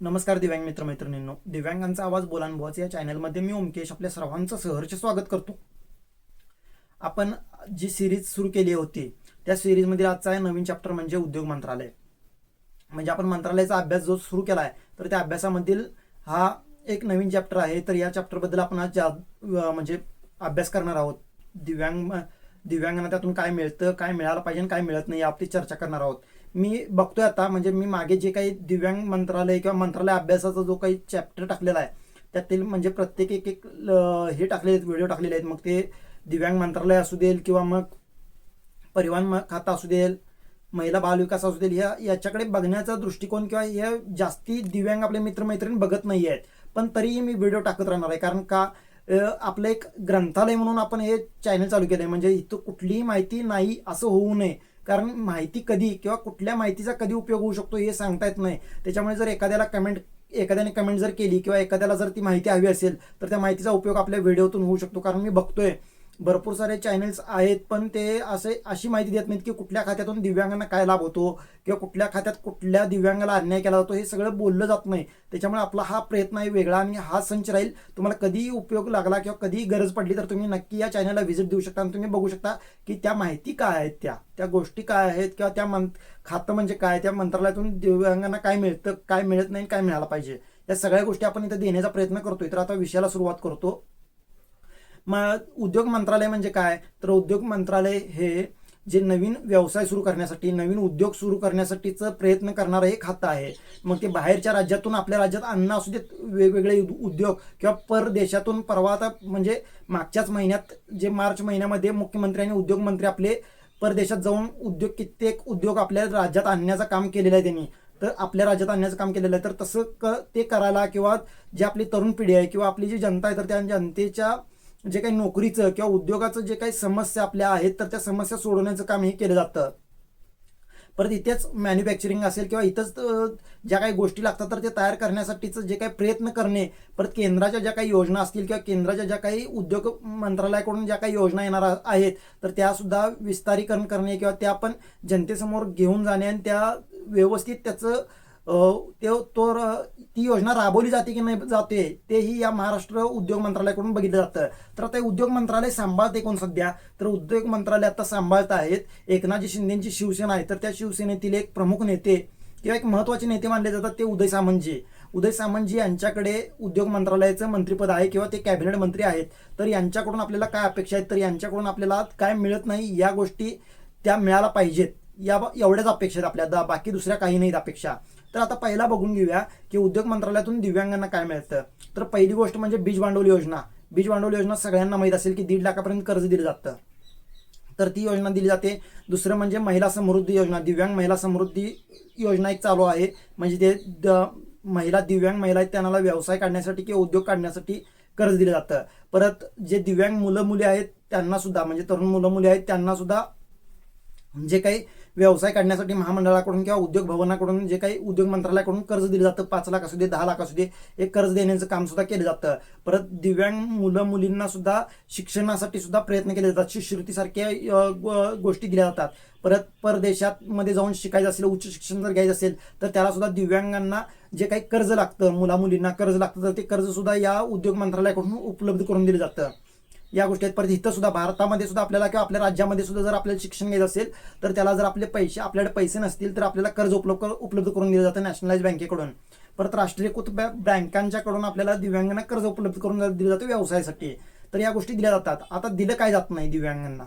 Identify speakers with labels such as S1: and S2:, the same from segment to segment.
S1: नमस्कार दिव्यांग मित्र मैत्रिणींनो दिव्यांगांचा आवाज बोलान बुवाच या चॅनलमध्ये मी ओमकेश आपल्या सर्वांचं सहर्ष स्वागत करतो. आपण जी सिरीज सुरू केली होती त्या सिरीजमधील आजचा आहे नवीन चॅप्टर म्हणजे उद्योग मंत्रालय. म्हणजे आपण मंत्रालयाचा अभ्यास जो सुरू केला आहे तर त्या अभ्यासामधील हा एक नवीन चॅप्टर आहे. तर या चॅप्टरबद्दल आपण आज म्हणजे अभ्यास करणार आहोत. दिव्यांग दिव्यांगांना त्यातून काय मिळतं काय मिळालं पाहिजे आणि काय मिळत नाही आपली चर्चा करणार आहोत. मी बघतोय आता म्हणजे मी मागे जे काही दिव्यांग मंत्रालय किंवा मंत्रालय अभ्यासाचा जो काही चॅप्टर टाकलेला आहे त्यातील म्हणजे प्रत्येक एक एक ल- हे टाकलेले आहेत व्हिडिओ टाकलेले आहेत. मग ते दिव्यांग मंत्रालय असू देल किंवा मग परिवहन म- असू देल महिला बालविकास असू देल या याच्याकडे बघण्याचा दृष्टिकोन किंवा या जास्ती दिव्यांग आपले मित्रमैत्रीण बघत नाही आहेत पण तरीही मी व्हिडिओ टाकत राहणार आहे. कारण का? आपलं एक ग्रंथालय म्हणून आपण हे चॅनल चालू केलं आहे म्हणजे इथं कुठलीही माहिती नाही असं होऊ नये. कारण माहिती कधी किंवा कुठल्या माहितीचा कधी उपयोग होऊ शकतो हे सांगता येत नाही. त्याच्यामुळे जर एखाद्याला कमेंट एखाद्याने कमेंट जर केली किंवा एखाद्याला जर ती माहिती हवी असेल तर त्या माहितीचा उपयोग आपल्या व्हिडिओतून होऊ शकतो. कारण मी बघतोय. भरपूर सारे चॅनल्स आहेत पण ते असे अशी माहिती देत नाहीत की कुठल्या खात्यातून दिव्यांगांना काय लाभ होतो किंवा कुठल्या खात्यात कुठल्या दिव्यांगाला अन्याय केला जातो हे सगळं बोललं जात नाही. त्याच्यामुळे आपला हा प्रयत्न आहे वेगळा आणि हा संच राहील. तुम्हाला कधीही उपयोग लागला किंवा कधीही गरज पडली तर तुम्ही नक्की या चॅनलला व्हिजिट देऊ शकता आणि तुम्ही बघू शकता की त्या माहिती काय आहेत त्या त्या गोष्टी काय आहेत किंवा त्या मं खातं म्हणजे काय त्या मंत्रालयातून दिव्यांगांना काय मिळतं काय मिळत नाही काय मिळालं पाहिजे. या सगळ्या गोष्टी आपण इथे देण्याचा प्रयत्न करतोय. तर आता विषयाला सुरुवात करतो. उद्योग मंत्रालय म्हणजे काय? तर उद्योग मंत्रालय हे जे नवीन व्यवसाय सुरू करण्यासाठी नवीन उद्योग सुरू करण्यासाठीचं प्रयत्न करणारं हे खातं आहे. मग ते बाहेरच्या राज्यातून आपल्या राज्यात अन्न असू देत वेगवेगळे उद- उद्योग किंवा परदेशातून परवा आता म्हणजे मागच्याच महिन्यात जे मार्च महिन्यामध्ये मुख्यमंत्री आणि उद्योगमंत्री आपले परदेशात जाऊन उद्योग कित्येक उद्योग आपल्या राज्यात आणण्याचं काम केलेलं आहे त्यांनी. तर आपल्या राज्यात आणण्याचं काम केलेलं आहे. तर तसं क ते करायला किंवा जी आपली तरुण पिढी आहे किंवा आपली जी जनता आहे तर त्या जनतेच्या जे काही नोकरीचं किंवा उद्योगाचं जे काही समस्या आपल्या आहेत तर त्या समस्या सोडवण्याचं काम हे केलं जातं. परत इथेच मॅन्युफॅक्चरिंग असेल किंवा इथंच ज्या काही गोष्टी लागतात तर ते तयार करण्यासाठीचं जे काही प्रयत्न करणे परत केंद्राच्या ज्या काही योजना असतील किंवा केंद्राच्या ज्या काही उद्योग मंत्रालयाकडून ज्या काही योजना येणार आहेत तर त्यासुद्धा विस्तारीकरण करणे किंवा त्या पण जनतेसमोर घेऊन जाणे आणि त्या व्यवस्थित त्याचं ते तो ती योजना राबवली जाते की नाही जाते तेही या महाराष्ट्र उद्योग मंत्रालयाकडून बघितलं जातं. तर आता उद्योग मंत्रालय सांभाळते कोण सध्या? तर उद्योग मंत्रालय आता सांभाळत आहेत एकनाथजी शिंदेची शिवसेना आहे. तर त्या शिवसेनेतील एक प्रमुख नेते किंवा एक महत्त्वाचे नेते मानले जातात ते उदय सामंतजी. उदय सामंतजी यांच्याकडे उद्योग मंत्रालयाचं मंत्रीपद आहे किंवा ते कॅबिनेट मंत्री आहेत. तर यांच्याकडून आपल्याला काय अपेक्षा आहेत? तर यांच्याकडून आपल्याला काय मिळत नाही या गोष्टी त्या मिळायला पाहिजेत. या एवढ्याच अपेक्षा आहेत आपल्या. बाकी दुसऱ्या काही नाहीत अपेक्षा. तर आता पहिला बघून घेऊया की उद्योग मंत्रालयातून दिव्यांगांना काय मिळतं. तर पहिली गोष्ट म्हणजे बीज भांडवल योजना. बीज भांडवल योजना सगळ्यांना माहीत असेल की दीड लाखापर्यंत कर्ज दिलं जातं. तर ती योजना दिली जाते. दुसरं म्हणजे महिला समृद्धी योजना. दिव्यांग महिला समृद्धी योजना एक चालू आहे. म्हणजे ते द- महिला दिव्यांग महिला आहेत त्यांना व्यवसाय काढण्यासाठी किंवा उद्योग काढण्यासाठी कर्ज दिलं जातं. परत जे दिव्यांग मुलं मुली आहेत त्यांना सुद्धा म्हणजे तरुण मुलं मुली आहेत त्यांना सुद्धा जे काही व्यवसाय काढण्यासाठी महामंडळाकडून किंवा उद्योग भवनाकडून जे काही उद्योग मंत्रालयाकडून कर्ज दिलं जातं. पाच लाख असू दे दहा लाख असू दे हे कर्ज देण्याचं काम सुद्धा केलं जातं. परत दिव्यांग मुलं मुलींना सुद्धा शिक्षणासाठी सुद्धा प्रयत्न केले जातात. शिष्यवृत्तीसारख्या गोष्टी दिल्या जातात. परत परदेशात मध्ये जाऊन शिकायचं असेल उच्च शिक्षण जर घ्यायचं असेल तर त्याला सुद्धा दिव्यांगांना जे काही कर्ज लागतं मुला मुलींना कर्ज लागतं तर ते कर्ज सुद्धा या उद्योग मंत्रालयाकडून उपलब्ध करून दिलं जातं. या गोष्टी आहेत. परत इथं सुद्धा भारतामध्ये सुद्धा आपल्याला किंवा आपल्या राज्यामध्ये सुद्धा जर आपल्याला शिक्षण घ्यायचं असेल तर त्याला जर आपले पैसे आपल्याकडे पैसे नसतील तर आपल्याला कर्ज उपलब्ध उपलब्ध करून दिलं जातं नॅशनलाइज बँकेकडून. परत राष्ट्रीयकृत बँकांच्याकडून आपल्याला दिव्यांगांना कर्ज उपलब्ध करून दिलं जातं व्यवसायासाठी तर या गोष्टी दिल्या जातात. आता दिलं काय जात नाही दिव्यांगांना?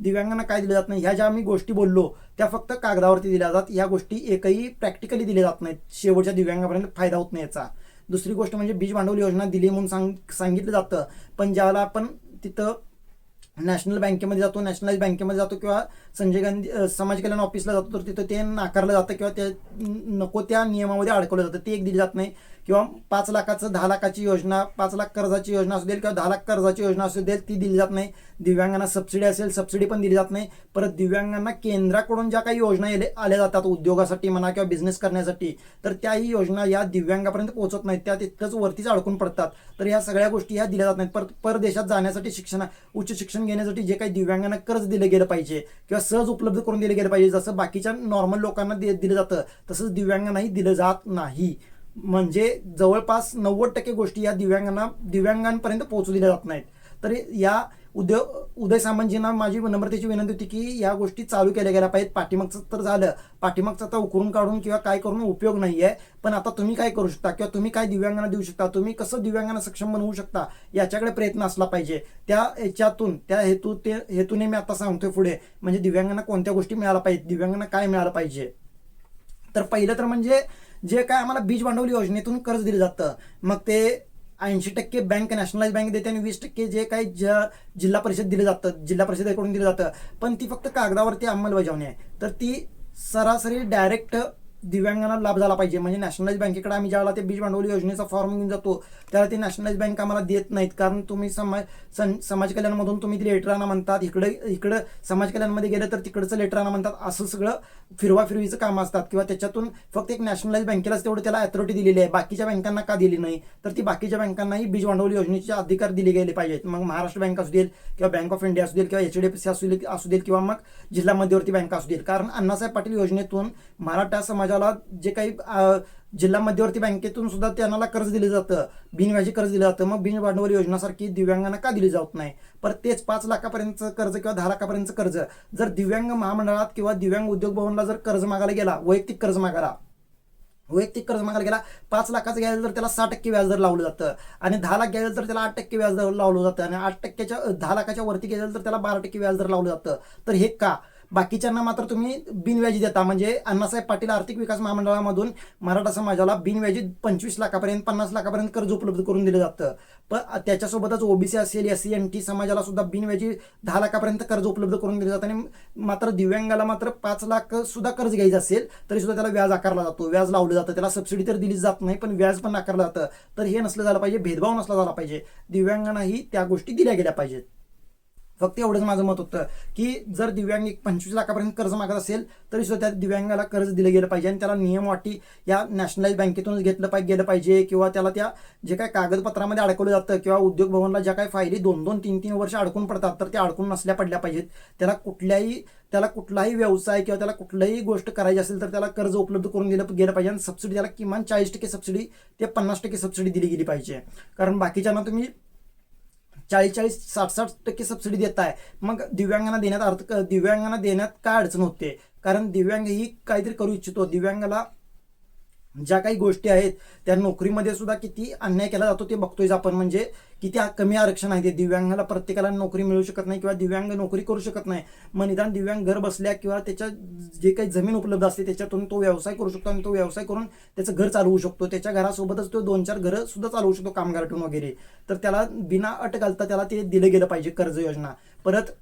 S1: दिव्यांगांना काय दिलं जात नाही? ह्या ज्या आम्ही गोष्टी बोललो त्या फक्त कागदावरती दिल्या जातात. या गोष्टी एकही प्रॅक्टिकली दिल्या जात नाहीत. शेवटच्या दिव्यांगापर्यंत फायदा होत नाही याचा. दुसरी गोष्ट म्हणजे बीज भांडवल योजना दिली म्हणून सांग सांगितलं जातं. पण ज्याला आपण तिथं नॅशनल बँकेमध्ये जातो नॅशनलाइज बँकेमध्ये जातो किंवा संजय गांधी समाज कल्याण ऑफिसला जातो तर तिथं ते नाकारलं जातं किंवा ते नको त्या नियमामध्ये अडकवलं जातं. ते एक दिली जात नाही. किंवा पाच लाखाचं दहा लाखाची योजना पाच लाख कर्जाची योजना असू देईल किंवा दहा लाख कर्जाची योजना असू देईल ती दिली जात नाही. दिव्यांगांना सबसिडी असेल सबसिडी पण दिली जात नाही. परत दिव्यांगांना केंद्राकडून ज्या काही योजना आल्या जातात उद्योगासाठी म्हणा किंवा बिझनेस करण्यासाठी तर त्याही योजना या दिव्यांगापर्यंत पोहोचत नाहीत. त्या तितकंच वरतीच अडकून पडतात. तर ह्या सगळ्या गोष्टी ह्या दिल्या जात नाहीत. पर परदेशात जाण्यासाठी शिक्षण उच्च शिक्षण घेण्यासाठी जे काही दिव्यांगांना कर्ज दिलं गेलं पाहिजे किंवा सहज उपलब्ध करून दिलं गेलं पाहिजे जसं बाकीच्या नॉर्मल लोकांना दिलं जातं तसंच दिव्यांगांनाही दिलं जात नाही. म्हणजे जवळपास नव्वद टक्के गोष्टी या दिव्यांगांना दिव्यांगांपर्यंत पोहोचू दिल्या जात नाहीत. तर या उद्य उदय सामंतजींना माझी नम्रतेची विनंती होती की या गोष्टी चालू केल्या गेल्या पाहिजेत. पाठीमागचं तर झालं. पाठीमागचं आता उकरून काढून किंवा काय करून उपयोग नाही आहे पण आता तुम्ही काय करू शकता किंवा तुम्ही काय दिव्यांगांना देऊ शकता? तुम्ही कसं दिव्यांगांना सक्षम बनवू शकता? याच्याकडे प्रयत्न असला पाहिजे. त्या याच्यातून त्या हेतू ते हेतूने मी आता सांगतोय पुढे. म्हणजे दिव्यांगांना कोणत्या गोष्टी मिळाल्या पाहिजेत? दिव्यांगांना काय मिळालं पाहिजे? तर पहिलं तर म्हणजे जे काय आम्हाला बीज भांडवल योजनेतून कर्ज दिलं जातं. मग ते ऐंशी टक्के बँक नॅशनलाइज बँक देते आणि वीस टक्के जे काही ज जिल्हा परिषद दिलं जातं जिल्हा परिषदेकडून दिलं जातं. पण ती फक्त कागदावरती अंमलबजावणी आहे. तर ती सरासरी डायरेक्ट दिव्यांगांना लाभ झाला पाहिजे. म्हणजे नॅशनलाइज बँकेकडे आम्ही ज्यावेळेला ते बीज भांडवल योजनेचा फॉर्म घेऊन जातो त्याला ते नॅशनलाइज बँक आम्हाला देत नाहीत. कारण तुम्ही समाज सं- समाज कल्याणमधून तुम्ही लेटरांना लेटर म्हणतात. इकडे इकडं समाज कल्याणमध्ये गेलं तर तिकडचं लेटरांना म्हणतात. असं सगळं फिरवा फिरवीचं काम असतात. किंवा त्याच्यातून फक्त एक नॅशनलाइज बँकेलाच तेवढं त्याला अथॉरिटी दिलेली आहे. बाकीच्या बँकांना का दिली नाही? तर ती बाकीच्या बँकांनाही बीज भांडवल योजनेचे अधिकार दिले गेले पाहिजेत. मग महाराष्ट्र बँक असू देईल किंवा बँक ऑफ इंडिया असू देईल किंवा एच डी एफ सी असू देईल असू देईल किंवा मग जिल्हा मध्यवर्ती बँक असू देईल कारण अण्णासाहेब पाटील योजनेतून मराठा समाज समाजाला जे काही जिल्हा मध्यवर्ती बँकेतून सुद्धा त्यांना कर्ज दिलं जातं. बिनव्याजी कर्ज दिलं जातं. मग बिन भांडवल योजनासारखी दिव्यांगांना का दिली जात नाही? पर तेच पाच लाखापर्यंतचं कर्ज किंवा दहा लाखापर्यंतचं कर्ज जर दिव्यांग महामंडळात किंवा दिव्यांग उद्योग भवनला जर कर्ज मागायला गेला वैयक्तिक कर्ज मागायला वैयक्तिक कर्ज मागायला गेला पाच लाखाचं घ्यायला तर त्याला सहा टक्के व्याजदर लावलं जातं आणि दहा लाख घ्यायला तर त्याला आठ टक्के व्याजदर लावलं जातं आणि आठ टक्क्याच्या दहा लाखाच्या वरती गेलं तर त्याला बारा टक्के व्याजदर लावलं जातं तर हे का? बाकीच्यांना मात्र तुम्ही बिनव्याजी देता. म्हणजे अण्णासाहेब पाटील आर्थिक विकास महामंडळामधून मराठा समाजाला बिनव्याजी पंचवीस लाखापर्यंत पन्नास लाखापर्यंत कर्ज उपलब्ध करून दिलं जातं. पण त्याच्यासोबतच ओबीसी असेल एस सी एन टी समाजाला सुद्धा बिनव्याजी दहा लाखापर्यंत कर्ज उपलब्ध करून दिलं जातं. आणि मात्र दिव्यांगाला मात्र पाच लाख सुद्धा कर्ज घ्यायचं असेल तरी सुद्धा त्याला व्याज आकारला जातो. व्याज लावलं जातं. त्याला सबसिडी तर दिली जात नाही पण व्याज पण आकारलं जातं. तर हे नसलं झालं पाहिजे भेदभाव नसला झाला पाहिजे. दिव्यांगांनाही त्या गोष्टी दिल्या गेल्या पाहिजेत. फक्त एवढंच माझं मत होतं की जर दिव्यांग एक पंचवीस लाखापर्यंत कर्ज मागत असेल तरी सुद्धा त्या दिव्यांगाला कर्ज दिलं गेलं पाहिजे आणि त्याला नियम वाटी या नॅशनलाइज बँकेतूनच घेतलं पाहिजे गेलं पाहिजे किंवा त्याला त्या जे काही कागदपत्रामध्ये अडकवलं जातं किंवा उद्योग भवनला ज्या काही फायली दोन दोन तीन तीन वर्ष अडकून पडतात तर त्या अडकून नसल्या पडल्या पाहिजेत. त्याला कुठल्याही त्याला कुठलाही व्यवसाय किंवा त्याला कुठलीही गोष्ट करायची असेल तर त्याला कर्ज उपलब्ध करून दिलं गेलं पाहिजे आणि सबसिडी त्याला किमान चाळीस टक्के सबसिडी ते पन्नास टक्के सबसिडी दिली गेली पाहिजे. कारण बाकीच्यांना तुम्ही चाळीस चाळीस साठ साठ टक्के सबसिडी देत आहे. मग दिव्यांगांना देण्यात अर्थ दिव्यांगांना देण्यात काय अडचण होते? कारण दिव्यांग ही काहीतरी करू इच्छितो. दिव्यांगाला ज्या काही गोष्टी आहेत त्या नोकरीमध्ये सुद्धा किती अन्याय केला जातो ते बघतोय आपण. म्हणजे किती कमी आरक्षण आहे ते. दिव्यांगाला प्रत्येकाला नोकरी मिळू शकत नाही किंवा दिव्यांग नोकरी करू शकत नाही. मग निदान दिव्यांग घर बसल्या किंवा त्याच्या जे काही जमीन उपलब्ध असते त्याच्यातून तो व्यवसाय करू शकतो आणि तो व्यवसाय करून त्याचं घर चालवू शकतो. त्याच्या घरासोबतच तो दोन चार घरं सुद्धा चालवू शकतो कामगार ठेवून वगैरे. तर त्याला बिना अट घालता त्याला ते दिलं गेलं पाहिजे कर्ज योजना. परत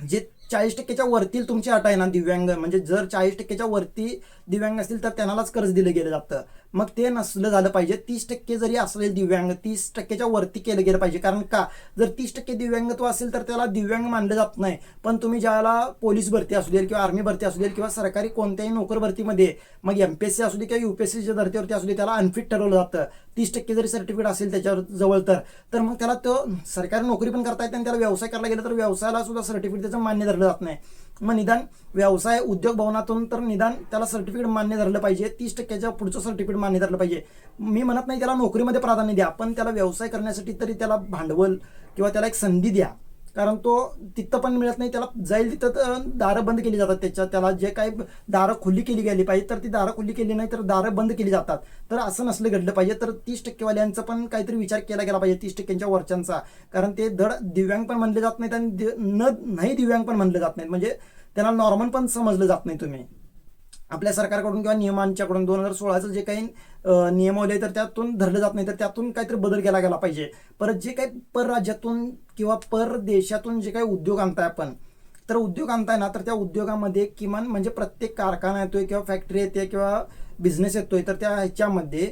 S1: जे चाळीस टक्क्याच्या वरतील तुमची अट आहे ना दिव्यांग. म्हणजे जर चाळीस टक्क्याच्या वरती दिव्यांग असतील तर त्यांनाच कर्ज दिलं गेलं जातं. मग ते नसलं झालं पाहिजे. तीस टक्के जरी असले दिव्यांग तीस टक्क्याच्या वरती केलं गेलं पाहिजे. कारण का? जर तीस टक्के दिव्यांगत्व असेल तर त्याला दिव्यांग मानलं जात नाही. पण तुम्ही ज्याला पोलीस भरती असू देईल किंवा आर्मी भरती असू देईल किंवा सरकारी कोणत्याही नोकर भरतीमध्ये मग सी असू दे किंवा यू पी एस सीच्या धर्तीवरती असू दे त्याला अनफिट ठरवलं जातं. तीस टक्के जरी सर्टिफिकेट असेल त्याच्यावर जवळ तर. तर मग त्याला तो सरकारी नोकरी पण करता येते आणि त्याला व्यवसाय करायला गेलं तर व्यवसायाला सुद्धा सर्टिफिकेट त्याचं मान्य धरलं जात नाही. मग निदान व्यवसाय उद्योग भवनातून तर निदान त्याला सर्टिफिकेट मान्य धरलं पाहिजे. तीस टक्क्याच्या पुढचं सर्टिफिकेट मान्य धरलं पाहिजे. मी म्हणत नाही त्याला नोकरीमध्ये प्राधान्य द्या पण त्याला व्यवसाय करण्यासाठी तरी त्याला भांडवल किंवा त्याला एक संधी द्या. कारण तो तिथं पण मिळत नाही त्याला जाईल तिथं तर दारं बंद केली जातात त्याच्या त्याला जे काही दारं खुली केली गेली पाहिजे तर ती दारं खुली केली नाही तर दारं बंद केली जातात. तर असं नसलं घडलं पाहिजे तर तीस टक्केवाल्यांचं पण काहीतरी विचार केला गेला पाहिजे तीस टक्क्यांच्या वरच्यांचा. कारण ते धड दिव्यांग पण म्हणले जात नाहीत आणि न नाही दिव्यांग पण म्हणले जात नाहीत. म्हणजे त्यांना नॉर्मल पण समजलं जात नाही तुम्ही. आपल्या सरकारकडून किंवा नियमांच्याकडून दोन हजार सोळाचं जे काही नियमावले तर त्यातून धरलं जात नाही तर त्यातून काहीतरी बदल केला गेला पाहिजे. परत जे काही परराज्यातून किंवा पर देशातून जे काही उद्योग आणताय आपण तर उद्योग आणताय ना तर त्या उद्योगामध्ये किमान म्हणजे प्रत्येक कारखाना येतोय किंवा फॅक्टरी येते किंवा बिझनेस येतोय तर त्या ह्याच्यामध्ये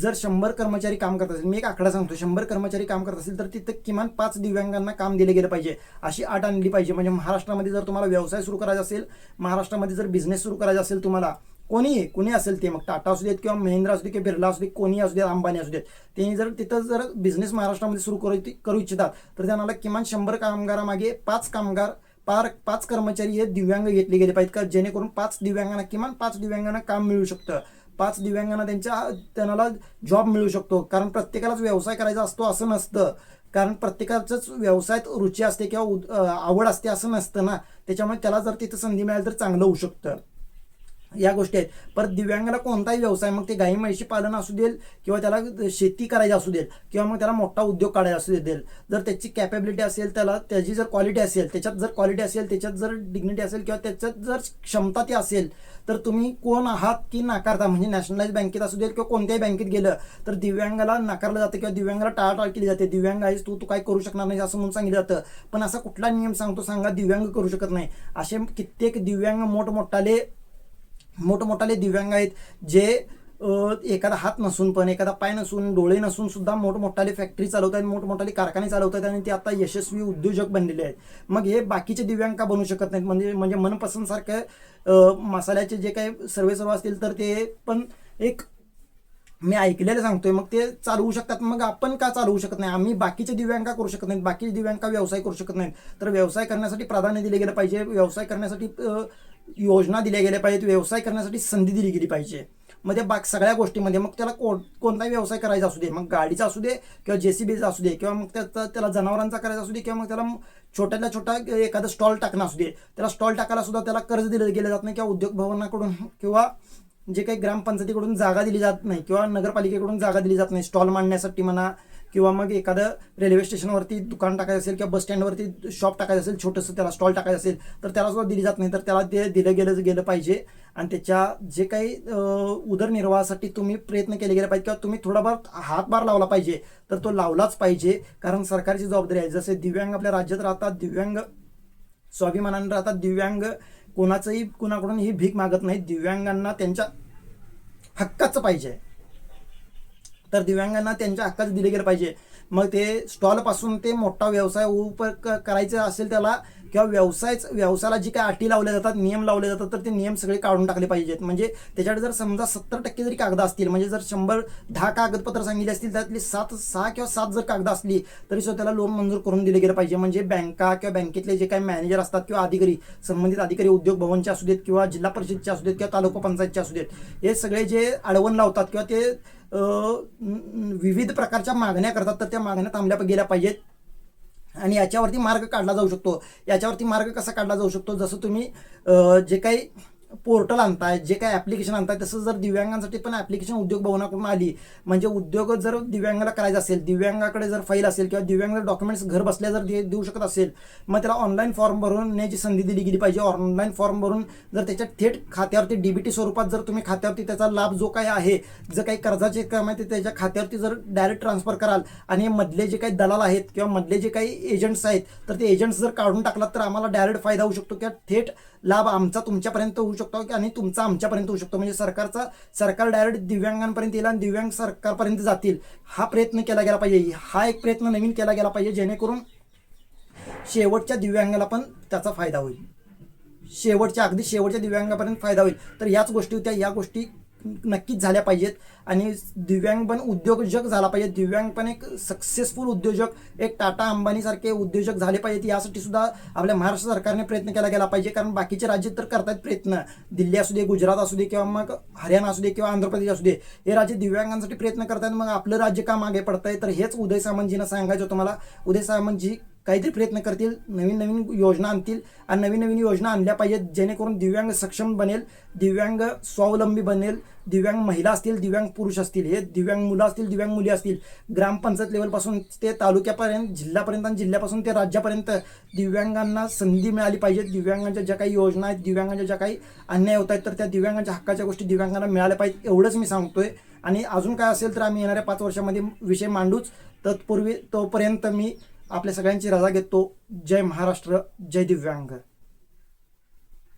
S1: जर शंभर कर्मचारी काम करत असेल मी एक आकडा सांगतो शंभर कर्मचारी काम करत असेल तर तिथं किमान पाच दिव्यांगांना काम दिले गेलं पाहिजे. अशी अट आणली पाहिजे. म्हणजे महाराष्ट्रामध्ये जर तुम्हाला व्यवसाय सुरू करायचा असेल महाराष्ट्रामध्ये जर बिझनेस सुरू करायचा असेल तुम्हाला कोणीही कोणी असेल ते मग टाटा असू देत किंवा महिंद्रा असू दे किंवा बिर्ला असू दे कोणी असू देत अंबानी असू देत त्यांनी जर तिथं जर बिझनेस महाराष्ट्रामध्ये सुरू करू करू इच्छितात तर त्यांना किमान शंभर कामगारामागे पाच कामगार पार पाच कर्मचारी हे दिव्यांग घेतले गेले पाहिजेत का जेणेकरून पाच दिव्यांगांना किमान पाच दिव्यांगांना काम मिळू शकतं. पाच दिव्यांगांना त्यांच्या त्यांना जॉब मिळू शकतो. कारण प्रत्येकालाच व्यवसाय करायचा असतो असं नसतं. कारण प्रत्येकाचंच व्यवसायात रुची असते किंवा आवड असते असं नसतं ना. त्याच्यामुळे त्याला जर तिथं संधी मिळाली तर चांगलं होऊ शकतं. या गोष्टी आहेत. परत दिव्यांगाला कोणताही व्यवसाय मग ते गाई म्हैशी पालन असू देल किंवा त्याला शेती करायची असू देल किंवा मग त्याला मोठा उद्योग काढायचा असू देल. जर त्याची कॅपेबिलिटी असेल त्याला त्याची जर क्वालिटी असेल त्याच्यात जर क्वालिटी असेल त्याच्यात जर डिग्निटी असेल किंवा त्याच्यात जर क्षमता ती असेल तर तुम्ही कोण आहात की नाकारता? म्हणजे नॅशनलाइज बँकेत असू देल किंवा कोणत्याही बँकेत गेलं तर दिव्यांगाला नाकारलं जातं किंवा दिव्यांगाला टाळाटाळ केली जाते. दिव्यांग आहेस तू तू काय करू शकणार नाही असं म्हणून सांगितलं जातं. पण असा कुठला नियम सांगतो? सांगा दिव्यांग करू शकत नाही. असे कित्येक दिव्यांग मोठमोठाले मोठमोठाले दिव्यांग आहेत जे एखादा हात नसून पण एखादा पाय नसून डोळे नसून सुद्धा मोठमोठाले फॅक्टरी चालवत आहेत मोठमोठाले कारखाने चालवत आहेत आणि ते आता यशस्वी उद्योजक बनलेले आहेत. मग हे बाकीचे दिव्यांग का बनू शकत नाहीत? म्हणजे म्हणजे मनपसंत सारखं मसाल्याचे जे काही सर्वे सर्व असतील तर ते पण एक मी ऐकलेलं सांगतोय मग ते चालवू शकतात. मग आपण का चालवू शकत नाही? आम्ही बाकीचे दिव्यांका करू शकत नाहीत? बाकीचे दिव्यांग का व्यवसाय करू शकत नाहीत? तर व्यवसाय करण्यासाठी प्राधान्य दिले गेलं पाहिजे. व्यवसाय करण्यासाठी योजना दिल्या गेल्या पाहिजेत व्यवसाय करण्यासाठी संधी दिली गेली पाहिजे. मग त्या बाक सगळ्या गोष्टीमध्ये मग त्याला को कोणताही व्यवसाय करायचा असू दे मग गाडीचा असू दे किंवा जे सी बीचा असू दे किंवा मग त्याचा त्याला जनावरांचा करायचा असू दे किंवा मग त्याला छोट्यातल्या छोटा एखादं स्टॉल टाकणं असू दे. त्याला स्टॉल टाकायला सुद्धा त्याला कर्ज दिलं गेलं जात नाही किंवा उद्योग भवनाकडून किंवा जे काही ग्रामपंचायतीकडून जागा दिली जात नाही किंवा नगरपालिकेकडून जागा दिली जात नाही स्टॉल मांडण्यासाठी म्हणा किंवा मग एखादं रेल्वे स्टेशनवरती दुकान टाकायचं असेल किंवा बस स्टँडवरती शॉप टाकायचं असेल छोटंसं त्याला स्टॉल टाकायचं असेल तर त्याला सुद्धा दिली जात नाही. तर त्याला ते दिलं गेलं गेलं पाहिजे. आणि त्याच्या जे काही उदरनिर्वाहासाठी तुम्ही प्रयत्न केले गेले पाहिजे किंवा तुम्ही थोडाफार हातभार लावला पाहिजे तर तो लावलाच पाहिजे. कारण सरकारची जबाबदारी आहे. जसे दिव्यांग आपल्या राज्यात राहतात दिव्यांग स्वाभिमानाने राहतात दिव्यांग कोणाचंही कुणाकडून ही भीक मागत नाही दिव्यांगांना त्यांच्या हक्काचं पाहिजे. तर दिव्यांगांना त्यांच्या हक्काचं दिले गेलं पाहिजे. मग ते स्टॉलपासून ते मोठा व्यवसाय उप करायचं करायचा असेल त्याला किंवा व्यवसायच व्यवसायाला जी काही अटी लावल्या जातात नियम लावले जातात तर ते नियम सगळे काढून टाकले पाहिजेत. म्हणजे त्याच्याकडे जर समजा सत्तर टक्के जरी कागद असतील म्हणजे जर शंभर दहा कागदपत्र सांगितले असतील त्यातली सात सहा किंवा सात जर कागद असली तरी सुद्धा त्याला लोन मंजूर करून दिले गेलं पाहिजे. म्हणजे बँका किंवा बँकेतले जे काही मॅनेजर असतात किंवा अधिकारी संबंधित अधिकारी उद्योग भवनचे असू देत किंवा जिल्हा परिषदचे असू देत किंवा तालुका पंचायतचे असू देत हे सगळे जे अडवण लावतात किंवा ते विविध प्रकारच्या मागण्या करतात तर त्या मागण्या थांबल्या गेल्या पाहिजेत. आणि याच्यावरती मार्ग काढला जाऊ शकतो. याच्यावरती मार्ग कसा काढला जाऊ शकतो? जसं तुम्ही जे काही पोर्टल आणताय जे काही ॲप्लिकेशन आणताय तसं जर दिव्यांगांसाठी पण ॲप्लिकेशन उद्योग भवनाकडून आली म्हणजे उद्योग जर दिव्यांगाला करायचा असेल दिव्यांगाकडे जर फाईल असेल किंवा दिव्यांग जर डॉक्युमेंट्स घर बसल्या जर दे- देऊ शकत असेल मग त्याला ऑनलाईन फॉर्म भरण्याची संधी दिली गेली पाहिजे. ऑनलाईन फॉर्म भरून जर त्याच्या थेट खात्यावरती डीबीटी स्वरूपात जर तुम्ही खात्यावरती त्याचा लाभ जो काही आहे जर काही कर्जाचे काम आहे ते त्याच्या खात्यावरती जर डायरेक्ट ट्रान्सफर कराल आणि मधले जे काही दलाल आहेत किंवा मधले जे काही एजंट्स आहेत तर ते एजंट्स जर काढून टाकलात तर आम्हाला डायरेक्ट फायदा होऊ शकतो किंवा थेट लाभ आमचा तुमच्यापर्यंत होऊ शकतो आणि तुमचा आमच्यापर्यंत होऊ शकतो. म्हणजे सरकारचा सरकार डायरेक्ट दिव्यांगांपर्यंत येईल आणि दिव्यांग सरकारपर्यंत जातील. हा प्रयत्न केला गेला पाहिजे. हा एक प्रयत्न नवीन केला गेला पाहिजे. जेणेकरून शेवटच्या दिव्यांगाला पण त्याचा फायदा होईल. शेवटच्या अगदी शेवटच्या दिव्यांगापर्यंत फायदा होईल. तर याच गोष्टी होत्या. या गोष्टी नक्कीच झाल्या पाहिजेत. आणि दिव्यांग पण उद्योजक झाला पाहिजे दिव्यांग पण एक सक्सेसफुल उद्योजक एक टाटा अंबानीसारखे उद्योजक झाले पाहिजेत. यासाठी सुद्धा आपल्या महाराष्ट्र सरकारने प्रयत्न केला गेला पाहिजे. कारण बाकीचे राज्य तर करतायत प्रयत्न. दिल्ली असू दे गुजरात असू दे किंवा मग हरियाणा असू दे किंवा आंध्र प्रदेश असू दे हे राज्य दिव्यांगांसाठी प्रयत्न करतायत. मग आपलं राज्य का मागे पडतंय? तर हेच उदय सामंतजीनं सांगायचं होतं मला. उदय सामंतजी काहीतरी प्रयत्न करतील नवीन नवीन योजना आणतील आणि नवीन नवीन योजना आणल्या पाहिजेत जेणेकरून दिव्यांग सक्षम बनेल दिव्यांग स्वावलंबी बनेल दिव्यांग महिला असतील दिव्यांग पुरुष असतील हे दिव्यांग मुलं असतील दिव्यांग मुली असतील ग्रामपंचायत लेवलपासून ते तालुक्यापर्यंत जिल्ह्यापर्यंत आणि जिल्ह्यापासून ते राज्यापर्यंत दिव्यांगांना संधी मिळाली पाहिजे दिव्यांगांच्या ज्या काही योजना आहेत दिव्यांगांच्या ज्या काही अन्याय होत आहेत तर त्या दिव्यांगांच्या हक्काच्या गोष्टी दिव्यांगांना मिळाल्या पाहिजेत एवढंच मी सांगतोय. आणि अजून काय असेल तर आम्ही येणाऱ्या पाच वर्षामध्ये विषय मांडूच. तत्पूर्वी तोपर्यंत मी आपल्या सगळ्यांची रजा घेतो. जय महाराष्ट्र जय दिव्यांग.